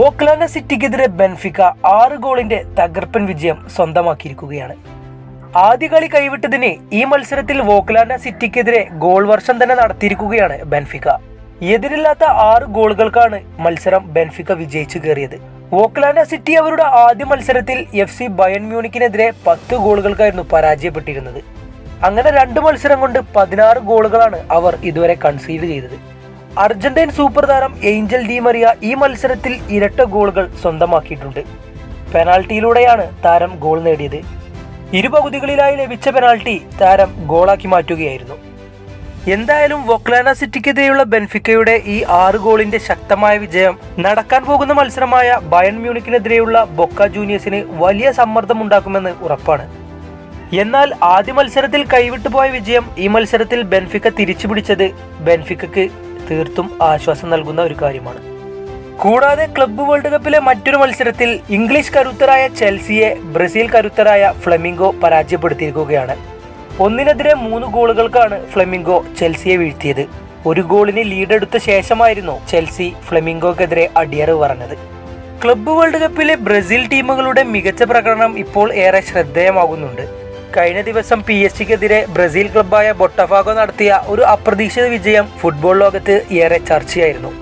Auckland സിറ്റിക്കെതിരെ Benfica ആറ് ഗോളിന്റെ തകർപ്പൻ വിജയം സ്വന്തമാക്കിയിരിക്കുകയാണ്. ആദ്യ കളി കൈവിട്ടതിന് ഈ മത്സരത്തിൽ വോക്ലാന സിറ്റിക്കെതിരെ ഗോൾ വർഷം തന്നെ നടത്തിയിരിക്കുകയാണ് ബെൻഫിക്ക. എതിരില്ലാത്ത ആറ് ഗോളുകൾക്കാണ് മത്സരം ബെൻഫിക്ക വിജയിച്ചു കയറിയത്. വോക്ലാന സിറ്റി അവരുടെ ആദ്യ മത്സരത്തിൽ എഫ് സി ബയൺ മ്യൂണിക്കിനെതിരെ പത്ത് ഗോളുകൾക്കായിരുന്നു പരാജയപ്പെട്ടിരുന്നത്. അങ്ങനെ രണ്ട് മത്സരം കൊണ്ട് പതിനാറ് ഗോളുകളാണ് അവർ ഇതുവരെ കൺസീഡ് ചെയ്തത്. അർജന്റീൻ സൂപ്പർ താരം ഏഞ്ചൽ ഡി മറിയ ഈ മത്സരത്തിൽ ഇരട്ട ഗോളുകൾ സ്വന്തമാക്കിയിട്ടുണ്ട്. പെനാൾട്ടിയിലൂടെയാണ് താരം ഗോൾ നേടിയത്. ഇരുപകുതികളിലായി ലഭിച്ച പെനാൾട്ടി താരം ഗോളാക്കി മാറ്റുകയായിരുന്നു. എന്തായാലും വൊക്ലാന സിറ്റിക്കെതിരെയുള്ള ബെൻഫിക്കയുടെ ഈ ആറ് ഗോളിന്റെ ശക്തമായ വിജയം നടക്കാൻ പോകുന്ന മത്സരമായ ബയൺ മ്യൂണിക്കിനെതിരെയുള്ള ബൊക്ക ജൂനിയേഴ്സിന് വലിയ സമ്മർദ്ദം ഉണ്ടാക്കുമെന്ന് ഉറപ്പാണ്. എന്നാൽ ആദ്യ മത്സരത്തിൽ കൈവിട്ടുപോയ വിജയം ഈ മത്സരത്തിൽ ബെൻഫിക്ക തിരിച്ചുപിടിച്ചത് ബെൻഫിക്കക്ക്. തീർത്തും ആശ്വാസം നൽകുന്ന ഒരു കാര്യമാണ്. കൂടാതെ ക്ലബ്ബ് വേൾഡ് കപ്പിലെ മറ്റൊരു മത്സരത്തിൽ ഇംഗ്ലീഷ് കരുത്തരായ ചെൽസിയെ ബ്രസീൽ കരുത്തരായ ഫ്ലെമിംഗോ പരാജയപ്പെടുത്തിയിരിക്കുകയാണ്. ഒന്നിനെതിരെ മൂന്ന് ഗോളുകൾക്കാണ് ഫ്ലെമിംഗോ ചെൽസിയെ വീഴ്ത്തിയത്. ഒരു ഗോളിന് ലീഡെടുത്ത ശേഷമായിരുന്നു ചെൽസി ഫ്ലെമിംഗോക്കെതിരെ അടിയറവ് പറഞ്ഞത്. ക്ലബ്ബ് വേൾഡ് കപ്പിലെ ബ്രസീൽ ടീമുകളുടെ മികച്ച പ്രകടനം ഇപ്പോൾ ഏറെ ശ്രദ്ധേയമാകുന്നുണ്ട്. കഴിഞ്ഞ ദിവസം പി എസ് ജിക്കെതിരെ ബ്രസീൽ ക്ലബ്ബായ ബൊട്ടഫാഗോ നടത്തിയ ഒരു അപ്രതീക്ഷിത വിജയം ഫുട്ബോൾ ലോകത്ത് ഏറെ ചർച്ചയായിരുന്നു.